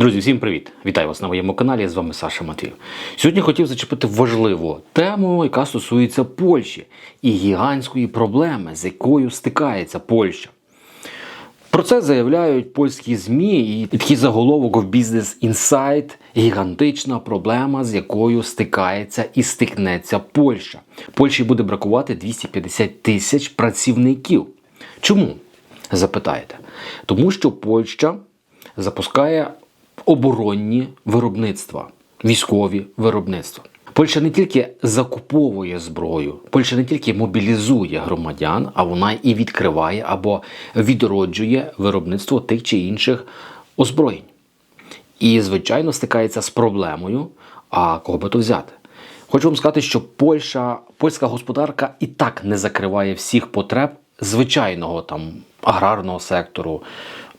Друзі, всім привіт! Вітаю вас на моєму каналі. З вами Саша Матвів. Сьогодні хотів зачепити важливу тему, яка стосується Польщі і гігантської проблеми, з якою стикається Польща. Про це заявляють польські ЗМІ і такий заголовок в Business Insight – гігантична проблема, з якою стикається і стикнеться Польща. Польщі буде бракувати 250 тисяч працівників. Чому? Запитаєте? Тому що Польща запускає оборонні виробництва, військові виробництва. Польща не тільки закуповує зброю, Польща не тільки мобілізує громадян, а вона і відкриває або відроджує виробництво тих чи інших озброєнь. І, звичайно, стикається з проблемою, а кого би то взяти. Хочу вам сказати, що Польща, польська господарка і так не закриває всіх потреб звичайного там аграрного сектору,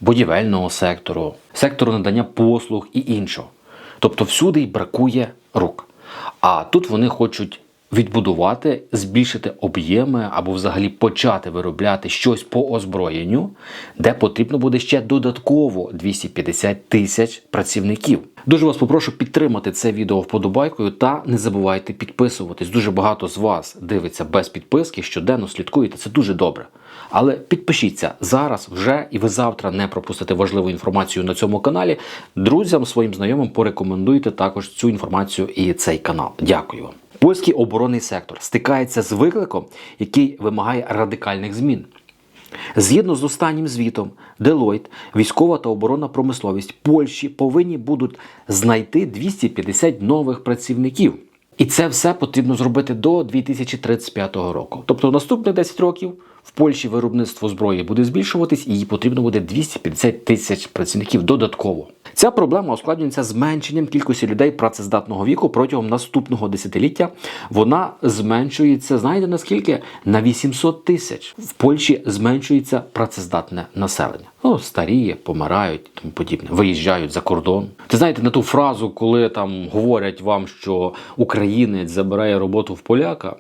будівельного сектору, сектору надання послуг і іншого. Тобто всюди й бракує рук. А тут вони хочуть відбудувати, збільшити об'єми або взагалі почати виробляти щось по озброєнню, де потрібно буде ще додатково 250 тисяч працівників. Дуже вас попрошу підтримати це відео вподобайкою та не забувайте підписуватись. Дуже багато з вас дивиться без підписки, щоденно слідкуєте. Це дуже добре. Але підпишіться зараз вже, і ви завтра не пропустите важливу інформацію на цьому каналі. Друзям своїм знайомим порекомендуйте також цю інформацію і цей канал. Дякую вам. Польський оборонний сектор стикається з викликом, який вимагає радикальних змін. Згідно з останнім звітом, Deloitte, військова та оборонна промисловість Польщі повинні будуть знайти 250 нових працівників. І це все потрібно зробити до 2035 року. Тобто наступних 10 років в Польщі виробництво зброї буде збільшуватись, і їй потрібно буде 250 тисяч працівників додатково. Ця проблема ускладнюється зменшенням кількості людей працездатного віку протягом наступного десятиліття. Вона зменшується, знаєте наскільки? На 800 тисяч. В Польщі зменшується працездатне населення. Ну, старіє, помирають тому подібне, виїжджають за кордон. Ти знаєте, на ту фразу, коли там говорять вам, що українець забирає роботу в поляка.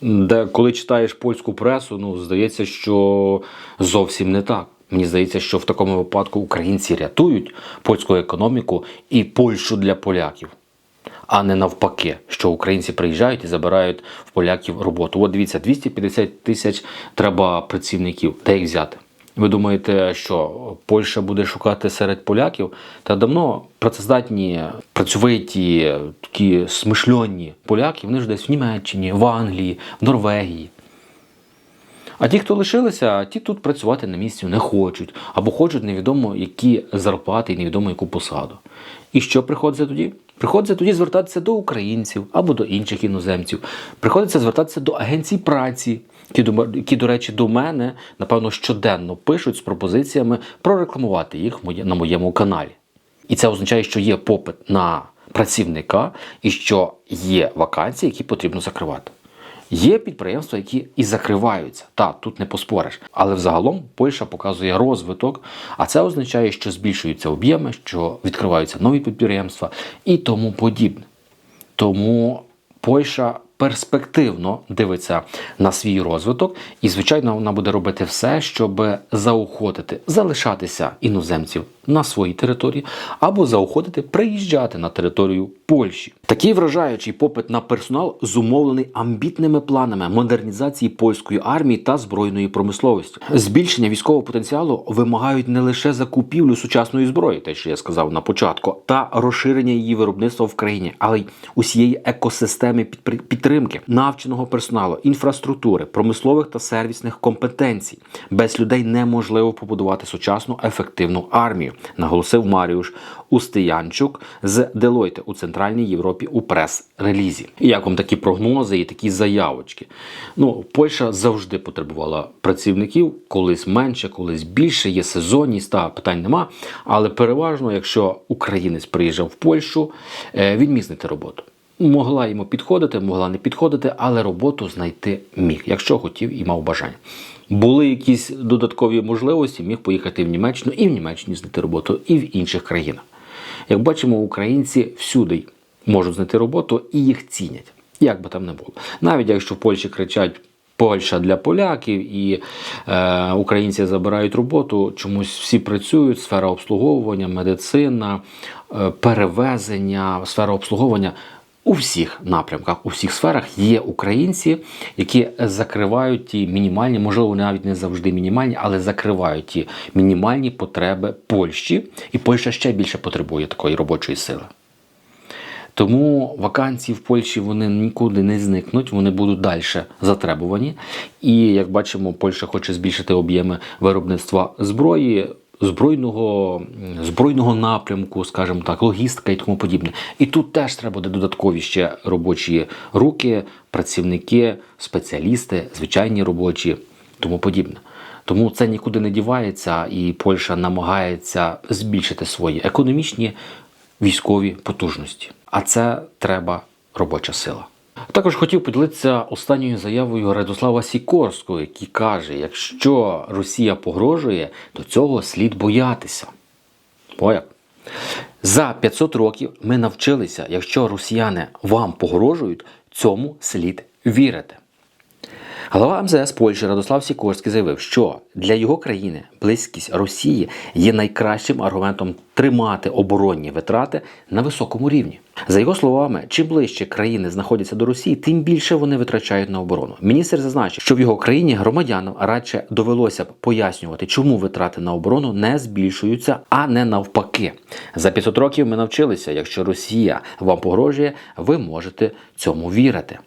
Де коли читаєш польську пресу, ну здається, що зовсім не так. Мені здається, що в такому випадку українці рятують польську економіку і Польщу для поляків, а не навпаки, що українці приїжджають і забирають в поляків роботу. От дивіться, 250 тисяч треба працівників. Де їх взяти? Ви думаєте, що Польща буде шукати серед поляків? Та давно працездатні, працьовиті, такі смишльонні поляки, вони ж десь в Німеччині, в Англії, в Норвегії. А ті, хто лишилися, ті тут працювати на місці не хочуть, або хочуть невідомо які зарплати і невідомо яку посаду. І що приходиться тоді? Приходиться тоді звертатися до українців або до інших іноземців. Приходиться звертатися до агенцій праці, які, до- які, до речі, до мене, напевно, щоденно пишуть з пропозиціями прорекламувати їх на моєму каналі. І це означає, що є попит на працівника і що є вакансії, які потрібно закривати. Є підприємства, які і закриваються. Та тут не поспориш. Але взагалом Польща показує розвиток, а це означає, що збільшуються об'єми, що відкриваються нові підприємства і тому подібне. Тому Польща перспективно дивиться на свій розвиток, і, звичайно, вона буде робити все, щоб заохотити залишатися іноземців на своїй території або заохотити приїжджати на територію Польщі. Такий вражаючий попит на персонал зумовлений амбітними планами модернізації польської армії та збройної промисловості. Збільшення військового потенціалу вимагають не лише закупівлю сучасної зброї, те, що я сказав на початку, та розширення її виробництва в країні, але й усієї екосистеми підтримки, навченого персоналу, інфраструктури, промислових та сервісних компетенцій. Без людей неможливо побудувати сучасну ефективну армію, наголосив Маріуш Устиянчук з Делойте у Центральній Європі у прес-релізі. І як вам такі прогнози і такі заявочки? Ну, Польща завжди потребувала працівників, колись менше, колись більше, є сезонність, та питань нема. Але переважно, якщо українець приїжджав в Польщу, е, він міг знайти роботу. Могла йому підходити, могла не підходити, але роботу знайти міг, якщо хотів і мав бажання. Були якісь додаткові можливості, міг поїхати в Німеччину і в Німеччині знайти роботу, і в інших країнах. Як бачимо, українці всюди можуть знайти роботу і їх цінять, як би там не було. Навіть якщо в Польщі кричать Польща для поляків і е, українці забирають роботу. Чомусь всі працюють. Сфера обслуговування, медицина, е, перевезення, сфера обслуговування. У всіх напрямках, у всіх сферах є українці, які закривають ті мінімальні, можливо, навіть не завжди мінімальні, але закривають ті мінімальні потреби Польщі, і Польща ще більше потребує такої робочої сили. Тому вакансії в Польщі вони нікуди не зникнуть, вони будуть далі затребувані. І як бачимо, Польща хоче збільшити об'єми виробництва зброї. Збройного збройного напрямку, скажімо так, логістика і тому подібне. І тут теж треба буде додаткові ще робочі руки, працівники, спеціалісти, звичайні робочі, тому подібне. Тому це нікуди не дівається, і Польща намагається збільшити свої економічні військові потужності. А це треба робоча сила. Також хотів поділитися останньою заявою Радослава Сікорського, який каже: якщо Росія погрожує, то цього слід боятися. Боя. За 500 років ми навчилися, якщо росіяни вам погрожують, цьому слід вірити. Голова МЗС Польщі Радослав Сікорський заявив, що для його країни близькість Росії є найкращим аргументом тримати оборонні витрати на високому рівні. За його словами, чим ближче країни знаходяться до Росії, тим більше вони витрачають на оборону. Міністр зазначив, що в його країні громадянам радше довелося б пояснювати, чому витрати на оборону не збільшуються, а не навпаки. За 500 років ми навчилися, якщо Росія вам погрожує, ви можете цьому вірити.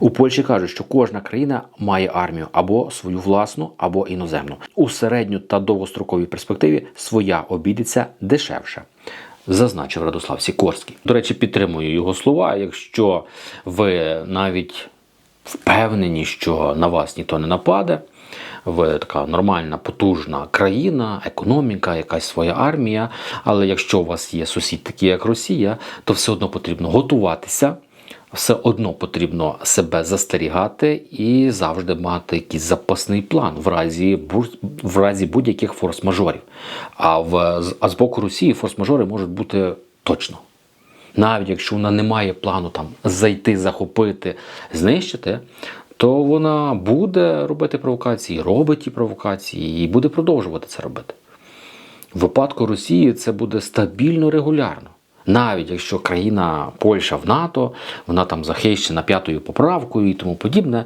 У Польщі кажуть, що кожна країна має армію або свою власну, або іноземну. У середню та довгостроковій перспективі своя обійдеться дешевше. Зазначив Радослав Сікорський. До речі, підтримую його слова. Якщо ви навіть впевнені, що на вас ніхто не нападе, ви така нормальна, потужна країна, економіка, якась своя армія. Але якщо у вас є сусід, такий як Росія, то все одно потрібно готуватися все одно потрібно себе застерігати і завжди мати якийсь запасний план в разі в разі будь-яких форс-мажорів. А в а з боку Росії форс-мажори можуть бути точно. Навіть якщо вона не має плану там зайти, захопити, знищити, то вона буде робити провокації, робить ті провокації і буде продовжувати це робити. В випадку Росії це буде стабільно регулярно. Навіть якщо країна Польща в НАТО, вона там захищена п'ятою поправкою і тому подібне,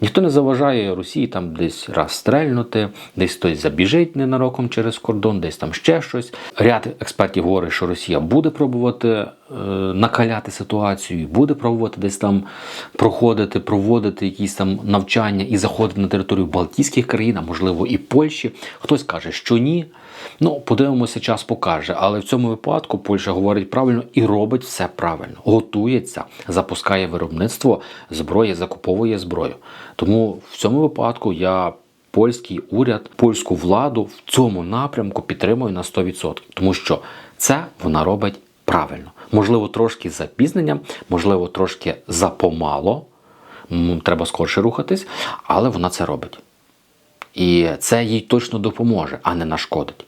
ніхто не заважає Росії там десь раз стрельнути, десь хтось забіжить ненароком через кордон, десь там ще щось. Ряд експертів говорить, що Росія буде пробувати е, накаляти ситуацію, буде пробувати десь там проходити, проводити якісь там навчання і заходити на територію Балтійських країн, а можливо і Польщі. Хтось каже, що ні. Ну, подивимося, час покаже. Але в цьому випадку Польща говорить правильно і робить все правильно. Готується, запускає виробництво зброї, закуповує зброю. Тому в цьому випадку я. Польський уряд, польську владу в цьому напрямку підтримую на 100%, тому що це вона робить правильно. Можливо, трошки з запізненням, можливо, трошки запомало. Треба скорше рухатись, але вона це робить. І це їй точно допоможе, а не нашкодить.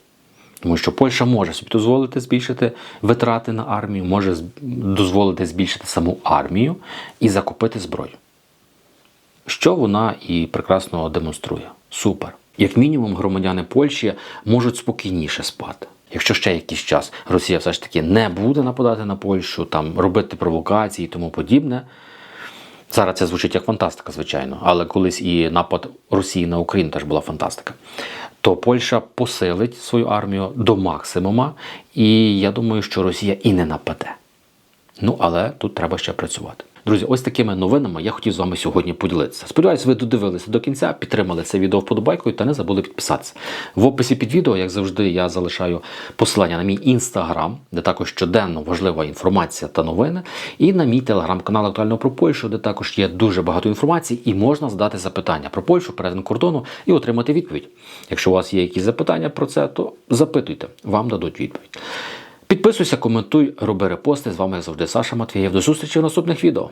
Тому що Польща може собі дозволити збільшити витрати на армію, може дозволити збільшити саму армію і закупити зброю. Що вона і прекрасно демонструє. Супер. Як мінімум, громадяни Польщі можуть спокійніше спати. Якщо ще якийсь час Росія все ж таки не буде нападати на Польщу, там робити провокації і тому подібне. Зараз це звучить як фантастика, звичайно, але колись і напад Росії на Україну теж була фантастика. То Польща посилить свою армію до максимума, і я думаю, що Росія і не нападе. Ну, але тут треба ще працювати. Друзі, ось такими новинами я хотів з вами сьогодні поділитися. Сподіваюсь, ви додивилися до кінця, підтримали це відео вподобайкою та не забули підписатися. В описі під відео, як завжди, я залишаю посилання на мій інстаграм, де також щоденно важлива інформація та новини, і на мій телеграм-канал Актуально про Польщу, де також є дуже багато інформації, і можна задати запитання про Польщу, перетин кордону і отримати відповідь. Якщо у вас є якісь запитання про це, то запитуйте, вам дадуть відповідь. Підписуйся, коментуй, роби репости. З вами як завжди Саша Матвієв. До зустрічі в наступних відео.